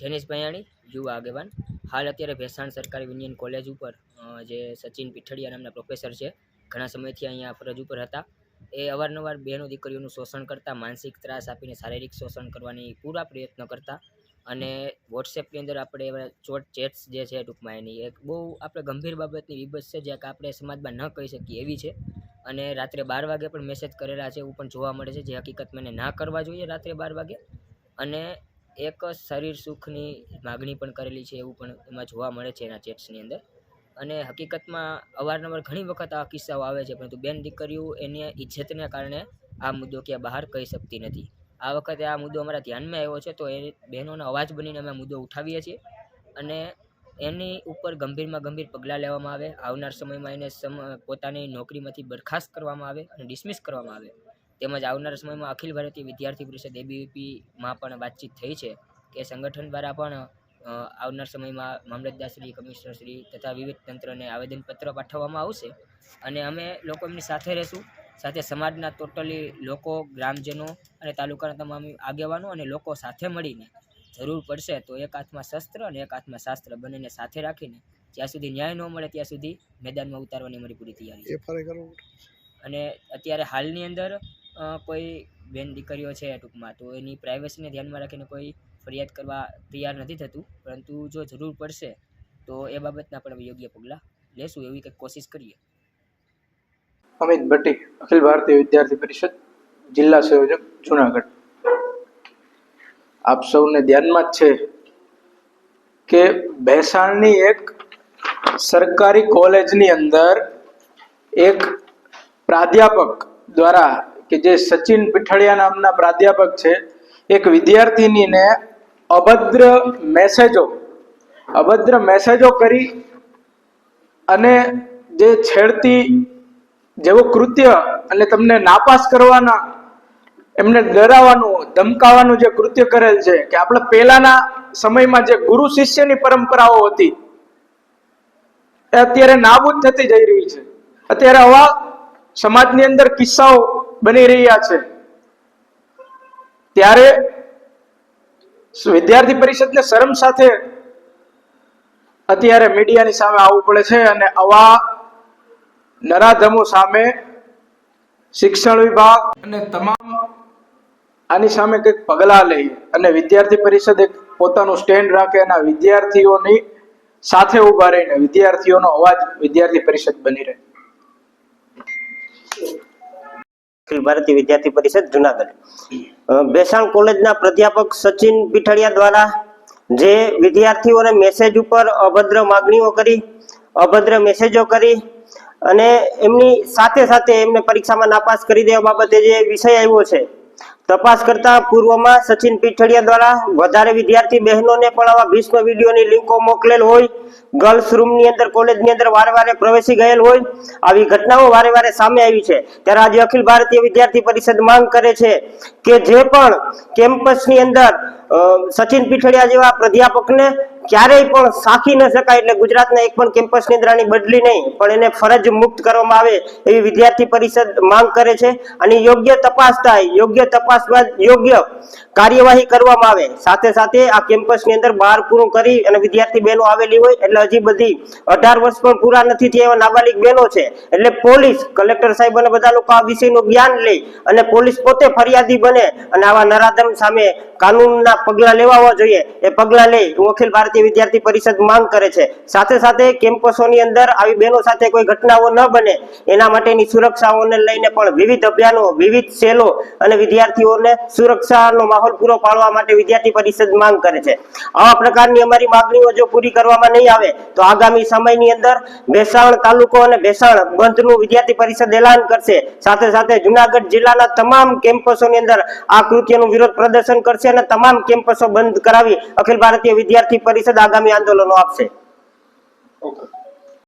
જેનિશ ભૈયાણી, યુવા આગેવાન. હાલ અત્યારે ભેસાણ સરકારી યુનિયન કોલેજ ઉપર જે સચિન પીઠડિયા નામના પ્રોફેસર છે, ઘણા સમયથી અહીંયા ફરજ ઉપર હતા. એ અવારનવાર બહેનો દીકરીઓનું શોષણ કરતા, માનસિક ત્રાસ આપીને શારીરિક શોષણ કરવાની પૂરા પ્રયત્ન કરતા અને વોટ્સએપની અંદર આપણે ચોટ ચેટ્સ જે છે ટૂંકમાં એની એક બહુ આપણે ગંભીર બાબતની વિબત છે જે આપણે સમાજમાં ન કહી શકીએ એવી છે. અને રાત્રે બાર વાગે પણ મેસેજ કરેલા છે, એવું પણ જોવા મળે છે, જે હકીકત મને ના કરવા જોઈએ રાત્રે બાર વાગે. અને એક શરીર સુખની માગણી પણ કરેલી છે એવું પણ એમાં જોવા મળે છે એના ચેટ્સની અંદર. અને હકીકતમાં અવારનવાર ઘણી વખત આ કિસ્સાઓ આવે છે, પરંતુ બેન દીકરીઓ એની ઇજ્જતને કારણે આ મુદ્દો ક્યાં બહાર કહી શકતી નથી. આ વખતે આ મુદ્દો અમારા ધ્યાનમાં આવ્યો છે, તો એ બહેનોનો અવાજ બનીને અમે મુદ્દો ઉઠાવીએ છીએ. અને એની ઉપર ગંભીરમાં ગંભીર પગલાં લેવામાં આવે, આવનાર સમયમાં એને સમ, પોતાની નોકરીમાંથી બરખાસ્ત કરવામાં આવે અને ડિસમિસ કરવામાં આવે. તેમજ આવનાર સમયમાં અખિલ ભારતીય વિદ્યાર્થી પરિષદ એબીવીપીમાં પણ વાતચીત થઈ છે કે સંગઠન દ્વારા પણ આવનાર સમયમાં મામલતદારશ્રી કમિશનરશ્રી તથા વિવિધ તંત્રને આવેદનપત્ર પાઠવવામાં આવશે. અને અમે લોકો એમની સાથે રહેશું. સાથે સમાજના ટોટલી લોકો ગ્રામજનો અને તાલુકાના તમામ આગેવાનો અને લોકો સાથે મળીને જરૂર પડશે તો એક હાથમાં શસ્ત્ર અને એક હાથમાં શાસ્ત્ર બંનેને સાથે રાખીને જ્યાં સુધી ન્યાય ન મળે ત્યાં સુધી મેદાનમાં ઉતારવાની અમારી પૂરી તૈયારી છે. અને અત્યારે હાલની અંદર કોઈ બેન દીકરીઓ છે ટૂંકમાં, તો એની પ્રાઇવસીને ધ્યાનમાં રાખીને કોઈ ફરિયાદ કરવા તૈયાર નથી થતું. પરંતુ જો જરૂર પડશે, તો એ બાબતના પણ યોગ્ય પગલાં લેશું એવી કંઈક કોશિશ કરીએ. અમિત ભટ્ટી, અખિલ ભારતીય વિદ્યાર્થી પરિષદ, જિલ્લા સંયોજક, જુનાગઢ. આપ સૌને ધ્યાનમાં જ છે કે ભેસાણની એક સરકારી કોલેજની અંદર એક પ્રાધ્યાપક દ્વારા કે જે સચિન પીઠળિયા નામના પ્રાધ્યાપક છે, એક વિદ્યાર્થિનીને અભદ્ર મેસેજો અભદ્ર મેસેજો કરી અને જે છેડતી જેવો કૃત્ય અને તમને નાપાસ કરવાના, એમને ડરાવવાનું, ધમકાવવાનું જે કૃત્ય કરેલ છે કે આપણે પહેલાના સમયમાં જે ગુરુ શિષ્યની પરંપરાઓ હતી, એ અત્યારે નાબૂદ થતી જઈ રહી છે. અત્યારે આવા સમાજની અંદર કિસ્સાઓ બની રહ્યા છે. ત્યારે વિદ્યાર્થી પરિષદને શરમ સાથે અત્યારે મીડિયાની સામે આવવું પડે છે અને આવા નરાધમો સામે શિક્ષણ વિભાગ અને તમામ આની સામે કંઈક પગલાં લઈ અને વિદ્યાર્થી પરિષદ એક પોતાનું સ્ટેન્ડ રાખે અને વિદ્યાર્થીઓની સાથે ઊભા રહીને વિદ્યાર્થીઓનો અવાજ વિદ્યાર્થી પરિષદ બની રહે. અખિલ ભારતીય વિદ્યાર્થી પરિષદ, જુનાગઢ. બેસાણ કોલેજના પ્રાધ્યાપક સચિન પીઠડિયા દ્વારા જે વિદ્યાર્થીઓને મેસેજ ઉપર અભદ્ર માગણીઓ કરી, અભદ્ર મેસેજો કરી અને એમની સાથે સાથે એમને પરીક્ષામાં નાપાસ કરી દેવા બાબતે જે વિષય આવ્યો છે તપાસ કરતા પૂર્વમાં સચિન પીઠડિયા દ્વારા વધારે વિદ્યાર્થી બહેનોને પણ આવા ભીષ્મ વિડીયોની લિંકો મોકલેલ હોય. ગર્લ્સ રૂમની અંદર કોલેજની અંદર વારે વારે પ્રવેશી ગયેલ હોય. આવી ઘટનાઓ વારે વારે સામે આવી છે. ત્યારે આજે અખિલ ભારતીય વિદ્યાર્થી પરિષદ માંગ કરે છે કે જે પણ કેમ્પસની અંદર સચિન પીઠડિયા જેવા પ્રાધ્યાપકને ક્યારેય પણ સાખી ન શકાય એટલે ગુજરાતના એક પણ કેમ્પસની અંદર બદલી નહીં, પણ એને ફરજ મુક્ત કરવામાં આવે એવી વિદ્યાર્થી પરિષદ માંગ કરે છે અને યોગ્ય તપાસ થાય, યોગ્ય તપાસ બાદ યોગ્ય કાર્યવાહી કરવામાં આવે. સાથે સાથે આ કેમ્પસની અંદર બહાર પૂરું કરી અને વિદ્યાર્થી બહેનો આવેલી હોય એટલે હજી બધી અઢાર વર્ષ પણ પૂરા નથી થયા એવા નાબાલિક બહેનો છે. એટલે પોલીસ, કલેક્ટર સાહેબ અને બધા લોકો આ વિષયનું જ્ઞાન લઈ અને પોલીસ પોતે ફરિયાદી બને અને આવા નરાધમ સામે કાનૂનના પગલાં લેવા જોઈએ. એ પગલાં લઈ હું અખિલ ભારતીય વિદ્યાર્થી પરિષદ માંગ કરે છે. સાથે સાથે કેમ્પસોની અંદર આવી બહેનો સાથે કોઈ ઘટનાઓ ન બને, એના માટેની સુરક્ષાઓને લઈને પણ વિવિધ અભિયાનો, વિવિધ સેલો અને વિદ્યાર્થીઓને સુરક્ષાનો માહોલ પૂરો પાડવા માટે વિદ્યાર્થી પરિષદ માંગ કરે છે. આવા પ્રકારની અમારી માગણીઓ જો પૂરી કરવામાં નહીં આવે, તો આગામી સમયની અંદર ભેસાણ તાલુકો અને ભેસાણ બંધનું વિદ્યાર્થી પરિષદ એલાન કરશે. સાથે સાથે જુનાગઢ જિલ્લાના તમામ કેમ્પસોની અંદર આ કૃત્યનું વિરોધ પ્રદર્શન કરશે અને તમામ કેમ્પસો બંધ કરાવી અખિલ ભારતીય વિદ્યાર્થી પરિષદ આગામી આંદોલનો આપશે. ઓકે